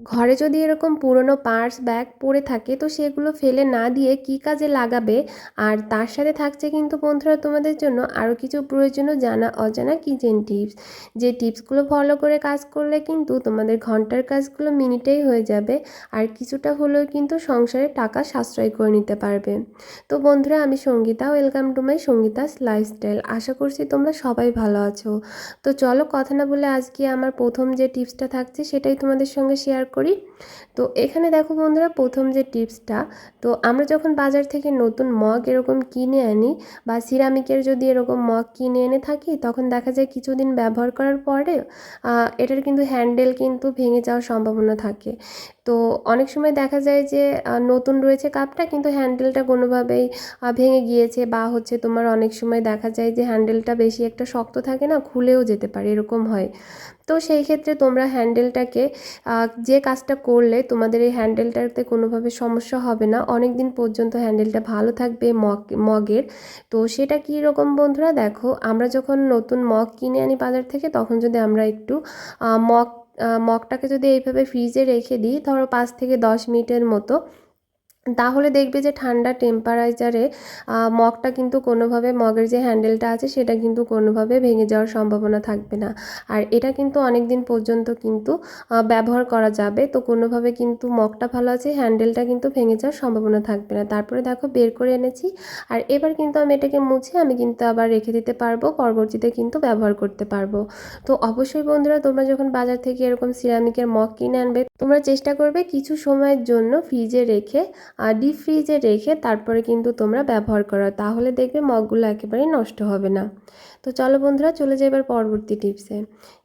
ঘরে যদি এরকম পুরনো পার্স ব্যাগ পড়ে থাকে, তো সেগুলো ফেলে না দিয়ে কী কাজে লাগাবে? আর তার সাথে থাকছে কিন্তু বন্ধুরা তোমাদের জন্য আরও কিছু প্রয়োজনীয় জানা অজানা কিচেন টিপস। যে টিপসগুলো ফলো করে কাজ করলে কিন্তু তোমাদের ঘণ্টার কাজগুলো মিনিটেই হয়ে যাবে, আর কিছুটা হলেও কিন্তু সংসারে টাকা সাশ্রয় করে নিতে পারবে। তো বন্ধুরা, আমি Sangeeta, welcome to my Sangeeta's lifestyle. আশা করছি তোমরা সবাই ভালো আছো। তো চলো কথা না বলে আজকে আমার প্রথম যে টিপসটা থাকছে, সেটাই তোমাদের সঙ্গে শেয়ার করি তো এখানে দেখো বন্ধুরা প্রথম যে টিপসটা, তো আমরা যখন বাজার থেকে নতুন মগ এরকম কিনে আনি বা সিরামিকের যদি এরকম মগ কিনে এনে থাকি, তখন দেখা যায় কিছুদিন ব্যবহার করার পরে এটার কিন্তু হ্যান্ডেল কিন্তু ভেঙে যাওয়ার সম্ভাবনা থাকে। তো অনেক সময় দেখা যায় যে নতুন রয়েছে কাপটা কিন্তু হ্যান্ডেলটা কোনোভাবেই ভেঙে গিয়েছে বা হচ্ছে তোমার অনেক সময় দেখা যায় যে হ্যান্ডেলটা বেশি একটা শক্ত থাকে না, খুলেও যেতে পারে, এরকম হয়। তো সেই ক্ষেত্রে তোমরা হ্যান্ডেলটাকে যে কাজটা করলে তোমাদের এই হ্যান্ডেলটাতে কোনোভাবে সমস্যা হবে না। অনেক দিন পর্যন্ত হ্যান্ডেলটা ভালো থাকবে মগ, মগের। তো সেটা কী রকম বন্ধুরা? দেখো, আমরা যখন নতুন মগ কিনে আনি বাজার থেকে, তখন যদি আমরা একটু মগ মগটাকে যদি এইভাবে ফ্রিজে রেখে দিই, ধরো পাঁচ থেকে দশ মিনিটের মতো তাহলে দেখবে যে ঠান্ডা টেম্পারেচারে মগটা কিন্তু কোনোভাবে, মগের যে হ্যান্ডেলটা আছে সেটা কিন্তু কোনোভাবে ভেঙে যাওয়ার সম্ভাবনা থাকবে না। আর এটা কিন্তু অনেক দিন পর্যন্ত কিন্তু ব্যবহার করা যাবে। তো কোনোভাবে কিন্তু মগটা ভালো আছে হ্যান্ডেলটা কিন্তু ভেঙে যাওয়ার সম্ভাবনা থাকবে না। তারপরে দেখো বের করে এনেছি। আর এবার কিন্তু আমি এটাকে মুছে আমি কিন্তু আবার রেখে দিতে পারব, পরবর্তীতে কিন্তু ব্যবহার করতে পারব। তো অবশ্যই বন্ধুরা, তোমরা যখন বাজার থেকে এরকম সিরামিকের মগ কিনে আনবে, তোমরা চেষ্টা করবে কিছু সময়ের জন্য ফ্রিজে রেখে ডিপ ফ্রিজে রেখে তারপরে কিন্তু তোমরা ব্যবহার করো। তাহলে দেখবে মগগুলো একেবারেই নষ্ট হবে না। তো চলো বন্ধুরা, চলে যাই এবার পরবর্তী টিপসে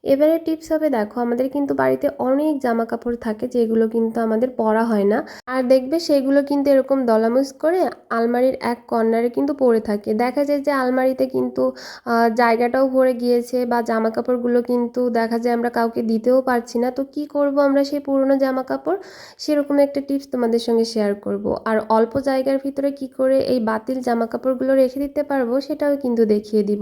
এবারে টিপস হবে, দেখো, আমাদের কিন্তু বাড়িতে অনেক জামা কাপড় থাকে যেগুলো কিন্তু আমাদের পরা হয় না। আর দেখবে সেগুলো কিন্তু এরকম দলামুস করে আলমারির এক কর্নারে কিন্তু পড়ে থাকে। দেখা যায় যে আলমারিতে কিন্তু জায়গাটাও ভরে গিয়েছে বা জামা কাপড়গুলো কিন্তু দেখা যায় আমরা কাউকে দিতেও পারছি না। তো কি করব আমরা সেই পুরনো জামা কাপড় সেরকম একটা টিপস তোমাদের সঙ্গে শেয়ার করব। আর অল্প জায়গার ভিতরে কি করে এই বাতিল জামা কাপড়গুলো রেখে দিতে পারব সেটাও কিন্তু দেখিয়ে দিব।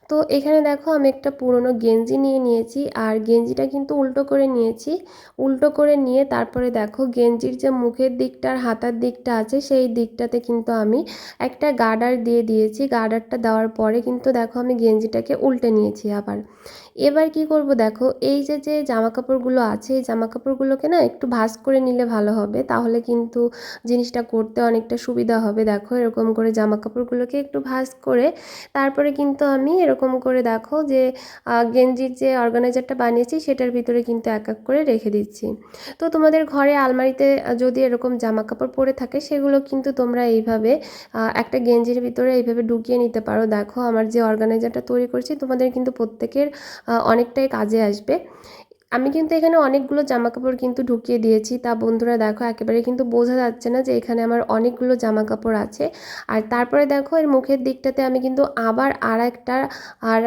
তো এখানে দেখো আমি একটা পুরনো গেঞ্জি নিয়ে নিয়েছি, আর গেঞ্জিটা কিন্তু উল্টো করে নিয়েছি। উল্টো করে নিয়ে তারপরে দেখো গেঞ্জির যে মুখের দিকটা আর হাতার দিকটা আছে, সেই দিকটাতে কিন্তু আমি একটা গার্ডার দিয়ে দিয়েছি। গার্ডারটা দেওয়ার পরে কিন্তু দেখো আমি গেঞ্জিটাকে উল্টে নিয়েছি আবার। এবার কি করব দেখো, এই যে যে জামা কাপড়গুলো আছে, এই জামা কাপড়গুলোকে না একটু ভাঁজ করে নিলে ভালো হবে, তাহলে কিন্তু জিনিসটা করতে অনেকটা সুবিধা হবে। দেখো এরকম করে জামা কাপড়গুলোকে একটু ভাঁজ করে, তারপরে কিন্তু আমি এরকম করে দেখো যে গেঞ্জির যে অর্গানাইজারটা বানিয়েছি সেটার ভিতরে কিন্তু এক এক করে রেখে দিচ্ছি। তো তোমাদের ঘরে আলমারিতে যদি এরকম জামা কাপড় পরে থাকে সেগুলো কিন্তু তোমরা এইভাবে একটা গেঞ্জির ভিতরে এইভাবে ঢুকিয়ে নিতে পারো। দেখো আমার যে অর্গানাইজারটা তৈরি করছি তোমাদের কিন্তু প্রত্যেকের অনেকটাই কাজে আসবে। আমি কিন্তু এখানে অনেকগুলো জামা কাপড় কিন্তু ঢুকিয়ে দিয়েছি। তা বন্ধুরা দেখো, একেবারে কিন্তু বোঝা যাচ্ছে না যে এখানে আমার অনেকগুলো জামা কাপড় আছে। আর তারপরে দেখো, এর মুখের দিকটাতে আমি কিন্তু আবার আর একটা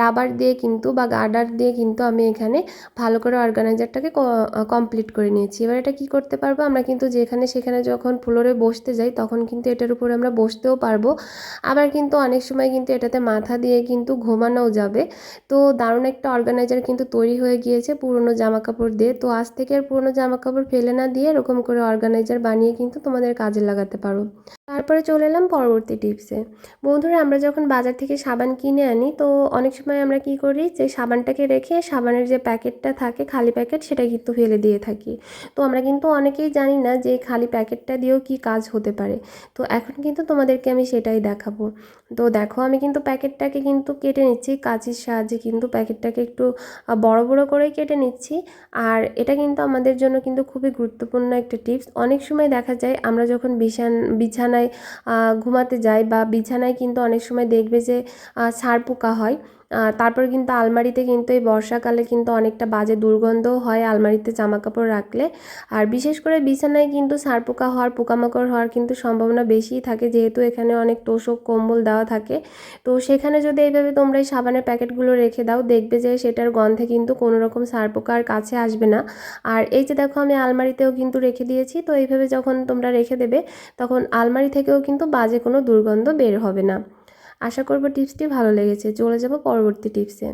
রাবার দিয়ে কিন্তু বা গার্ডার দিয়ে কিন্তু আমি এখানে ভালো করে অর্গানাইজারটাকে কমপ্লিট করে নিয়েছি। এবার এটা কি করতে পারব? আমরা কিন্তু যেখানে সেখানে যখন ফ্লোরে বসতে যাই, তখন কিন্তু এটার উপরে আমরা বসতেও পারব। আবার কিন্তু অনেক সময় কিন্তু এটাতে মাথা দিয়ে কিন্তু ঘুমানোও যাবে। তো দারুণ একটা অর্গানাইজার কিন্তু তৈরি হয়ে গিয়েছে। পুরনো জামা জামা কাপড় দিয়ে। তো আজ থেকে আর পুরনো জামা কাপড় ফেলে না দিয়ে এরকম করে অর্গানাইজার বানিয়ে কিন্তু তোমাদের কাজে লাগাতে পারো। তারপরে চলে এলাম পরবর্তী টিপসে বন্ধুরা, আমরা যখন বাজার থেকে সাবান কিনে আনি, তো অনেক সময় আমরা কি করি যে, সাবানটাকে রেখে সাবানের যে প্যাকেটটা থাকে, খালি প্যাকেট, সেটা কিন্তু ফেলে দিয়ে থাকি। তো আমরা কিন্তু অনেকেই জানি না যে, খালি প্যাকেটটা দিয়েও কি কাজ হতে পারে। তো এখন কিন্তু তোমাদেরকে আমি সেটাই দেখাবো। তো দেখো, আমি কিন্তু প্যাকেটটাকে কিন্তু কেটে নিচ্ছি, কাঁচির সাহায্যে কিন্তু প্যাকেটটাকে একটু বড় বড় করেই কেটে নিচ্ছি। আর এটা কিন্তু আমাদের জন্য কিন্তু খুবই গুরুত্বপূর্ণ একটা টিপস অনেক সময় দেখা যায়, আমরা যখন বিছান বিছানায় ঘুমাতে যায় বা বিছানায় কিন্তু অনেক সময় দেখবে যে সার পোকা হয়। তারপর কিন্তু আলমারিতে কিন্তু এই বর্ষাকালে কিন্তু অনেকটা বাজে দুর্গন্ধও হয় আলমারিতে জামা কাপড় রাখলে। আর বিশেষ করে বিছানায় কিন্তু সার পোকা হওয়ার, পোকামাকড় হওয়ার কিন্তু সম্ভাবনা বেশিই থাকে, যেহেতু এখানে অনেক তোষক কম্বল দেওয়া থাকে। তো সেখানে যদি এইভাবে তোমরা এই সাবানের প্যাকেটগুলো রেখে দাও, দেখবে যে সেটার গন্ধে কিন্তু কোনো রকম সার পোকার কাছে আসবে না। আর এই যে দেখো, আমি আলমারিতেও কিন্তু রেখে দিয়েছি, তো এইভাবে যখন তোমরা রেখে দেবে, তখন আলমারি থেকেও কিন্তু বাজে কোনো দুর্গন্ধ বের হবে না। আশা করব টিপসটি ভালো লেগেছে। চলে যাব পরবর্তী টিপসে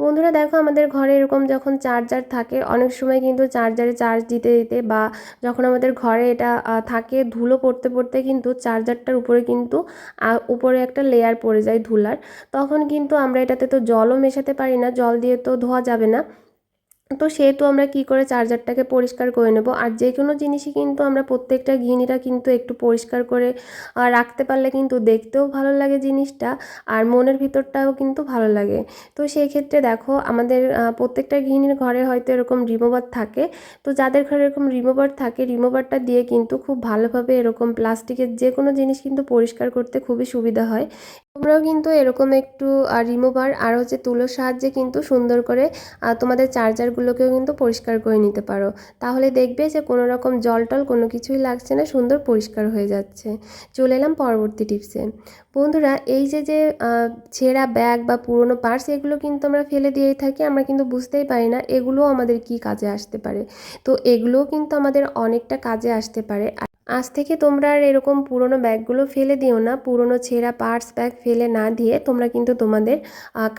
বন্ধুরা, দেখো আমাদের ঘরে এরকম যখন চার্জার থাকে, অনেক সময় কিন্তু চার্জারে চার্জ দিতে দিতে বা যখন আমাদের ঘরে এটা থাকে ধুলো পড়তে পড়তে কিন্তু চার্জারটার উপরে কিন্তু উপরে একটা লেয়ার পড়ে যায় ধুলার। তখন কিন্তু আমরা এটাতে তো জলও মেশাতে পারি না, জল দিয়ে তো ধোয়া যাবে না। তো সেহেতু আমরা কি করে চার্জারটাকে পরিষ্কার করে নেব? আর যে কোনো জিনিসই কিন্তু আমরা প্রত্যেকটা গৃহিণীরা কিন্তু একটু পরিষ্কার করে রাখতে পারলে কিন্তু দেখতেও ভালো লাগে জিনিসটা, আর মনের ভিতরটাও কিন্তু ভালো লাগে। তো সেই ক্ষেত্রে দেখো, আমাদের প্রত্যেকটা গৃহিণীর ঘরে হয়তো এরকম রিমোভার থাকে। তো যাদের ঘরে এরকম রিমোভার থাকে, রিমোভারটা দিয়ে কিন্তু খুব ভালোভাবে এরকম প্লাস্টিকের যে কোনো জিনিস কিন্তু পরিষ্কার করতে খুবই সুবিধা হয়। তোমরাও কিন্তু এরকম একটু রিমুভার আর হচ্ছে তুলোর সাহায্যে কিন্তু সুন্দর করে তোমাদের চার্জারগুলোকেও কিন্তু পরিষ্কার করে নিতে পারো। তাহলে দেখবে যে কোনো রকম জল টল কোনো কিছুই লাগছে না, সুন্দর পরিষ্কার হয়ে যাচ্ছে। চলে এলাম পরবর্তী টিপসে বন্ধুরা, এই যে যে ছেঁড়া ব্যাগ বা পুরনো পার্স এগুলো কিন্তু আমরা ফেলে দিয়েই থাকি, আমরা কিন্তু বুঝতেই পারি না এগুলোও আমাদের কি কাজে আসতে পারে। তো এগুলোও কিন্তু আমাদের অনেকটা কাজে আসতে পারে। আজ থেকে তোমরা আর এরকম পুরনো ব্যাগগুলো ফেলে দিও না, পুরনো ছেঁড়া পার্টস ব্যাগ ফেলে না দিয়ে তোমরা কিন্তু তোমাদের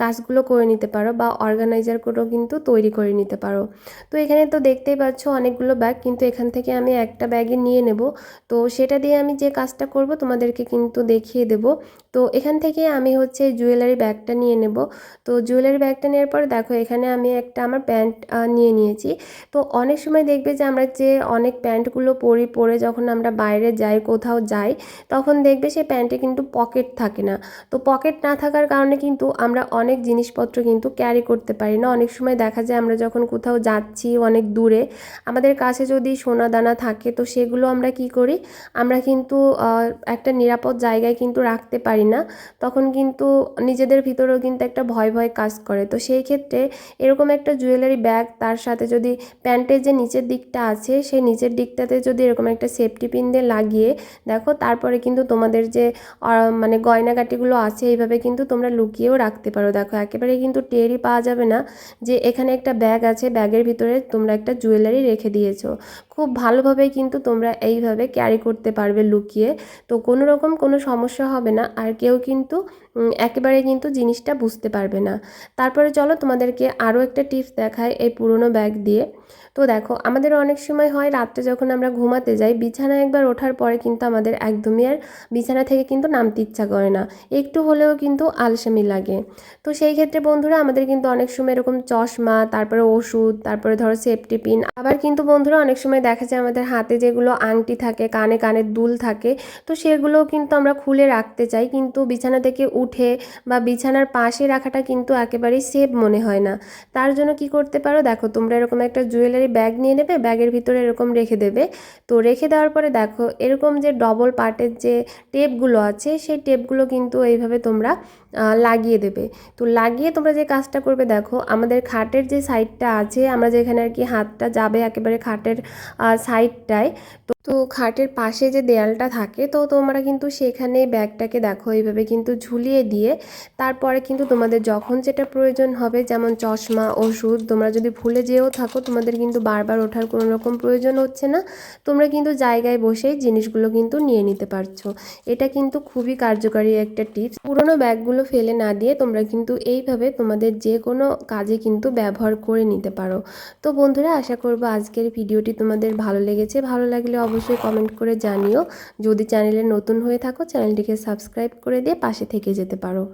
কাজগুলো করে নিতে পারো বা অর্গানাইজার করেও কিন্তু তৈরি করে নিতে পারো। তো এখানে তো দেখতেই পাচ্ছ অনেকগুলো ব্যাগ কিন্তু এখান থেকে আমি একটা ব্যাগে নিয়ে নেব। তো সেটা দিয়ে আমি যে কাজটা করব তোমাদেরকে কিন্তু দেখিয়ে দেব। তো এখান থেকে আমি হচ্ছে জুয়েলারি ব্যাগটা নিয়ে নেব। তো জুয়েলারি ব্যাগটা নেওয়ার পর দেখো এখানে আমি একটা আমার প্যান্ট নিয়ে নিয়েছি। তো অনেক সময় দেখবে যে আমরা যে অনেক প্যান্টগুলো পরি, পরে যখন আমরা বাইরে যাই, কোথাও যাই, তখন দেখবে সে প্যান্টে কিন্তু পকেট থাকে না। তো পকেট না থাকার কারণে কিন্তু আমরা অনেক জিনিসপত্র কিন্তু ক্যারি করতে পারি না। অনেক সময় দেখা যায় আমরা যখন কোথাও যাচ্ছি অনেক দূরে, আমাদের কাছে যদি সোনা দানা থাকে, তো সেগুলো আমরা কি করি? আমরা কিন্তু একটা নিরাপদ জায়গায় কিন্তু রাখতে পারি না। তখন কিন্তু নিজেদের ভিতরেও কিন্তু একটা ভয় ভয় কাজ করে। তো সেই ক্ষেত্রে এরকম একটা জুয়েলারি ব্যাগ তার সাথে যদি প্যান্টের যে নিচের দিকটা আছে, সেই নিচের দিকটাতে যদি এরকম একটা সেফটি পিন দিয়ে লাগিয়ে দেখো, তারপরে কিন্তু তোমাদের যে মানে গয়নাগাটিগুলো আছে, এইভাবে কিন্তু তোমরা লুকিয়েও রাখতে পারো। দেখো একেবারে কিন্তু টেরই পাওয়া যাবে না যে এখানে একটা ব্যাগ আছে, ব্যাগের ভিতরে তোমরা একটা জুয়েলারি রেখে দিয়েছ। খুব ভালোভাবেই কিন্তু তোমরা এইভাবে ক্যারি করতে পারবে লুকিয়ে। তো কোনো রকম কোনো সমস্যা হবে না, আর কেউ কিন্তু একেবারে কিন্তু জিনিসটা বুঝতে পারবে না। তারপরে চলো তোমাদেরকে আরও একটা টিপস দেখায় এই পুরনো ব্যাগ দিয়ে। তো দেখো, আমাদের অনেক সময় হয় রাত্রে যখন আমরা ঘুমাতে যাই, বিছানায় একবার ওঠার পরে কিন্তু আমাদের একদমই আর বিছানা থেকে কিন্তু নামতে ইচ্ছা করে না। একটু হলেও কিন্তু আলসামি লাগে। তো সেই ক্ষেত্রে বন্ধুরা, আমাদের কিন্তু অনেক সময় এরকম চশমা, তারপরে ওষুধ, তারপরে ধরো সেফটি পিন আবার কিন্তু বন্ধুরা অনেক সময় দেখা যায় আমাদের হাতে যেগুলো আংটি থাকে, কানে কানের দুল থাকে, তো সেগুলোও কিন্তু আমরা খুলে রাখতে চাই। কিন্তু বিছানা থেকে উঠে বা বিছানার পাশে রাখাটা কিন্তু একেবারেই সেফ মনে হয় না। তার জন্য কি করতে পারো? দেখো, তোমরা এরকম একটা জুয়েলারি ব্যাগ নিয়ে নেবে ব্যাগের ভিতরে এরকম রেখে দেবে। তো রেখে দেওয়ার পরে দেখো, এরকম যে ডবল পার্টের যে টেপগুলো আছে, সেই টেপগুলো কিন্তু এইভাবে তোমরা লাগিয়ে দেবে। তো লাগিয়ে তোমরা যে কাজটা করবে, দেখো, আমাদের খাটের যে সাইডটা আছে, আমরা যেখানে আর কি হাতটা যাবে একেবারে খাটের সাইডটায় তো তো খাটের পাশে যে দেয়ালটা থাকে, তো তোমরা কিন্তু সেখানে ব্যাগটাকে দেখো, এইভাবে কিন্তু ঝুলিয়ে দিয়ে তারপরে কিন্তু তোমাদের যখন যেটা প্রয়োজন হবে, যেমন চশমা, ওষুধ, তোমরা যদি ভুলে যেও থাকো, তোমাদের কিন্তু বারবার ওঠার কোনো রকম প্রয়োজন হচ্ছে না। তোমরা কিন্তু জায়গায় বসেই জিনিসগুলো কিন্তু নিয়ে নিতে পারছ। এটা কিন্তু খুবই কার্যকারী একটা টিপস। পুরোনো ব্যাগগুলো ফেলে না দিয়ে তোমরা কিন্তু এইভাবে তোমাদের যে কোনো কাজে কিন্তু ব্যবহার করে নিতে পারো। তো বন্ধুরা, আশা করব আজকের ভিডিওটি তোমাদের ভালো লেগেছে। ভালো লাগলে অবশ্যই কমেন্ট করে জানিও। যদি চ্যানেলে নতুন হয়ে থাকো চ্যানেলটিকে সাবস্ক্রাইব করে দিয়ে পাশে থেকে যেতে পারো।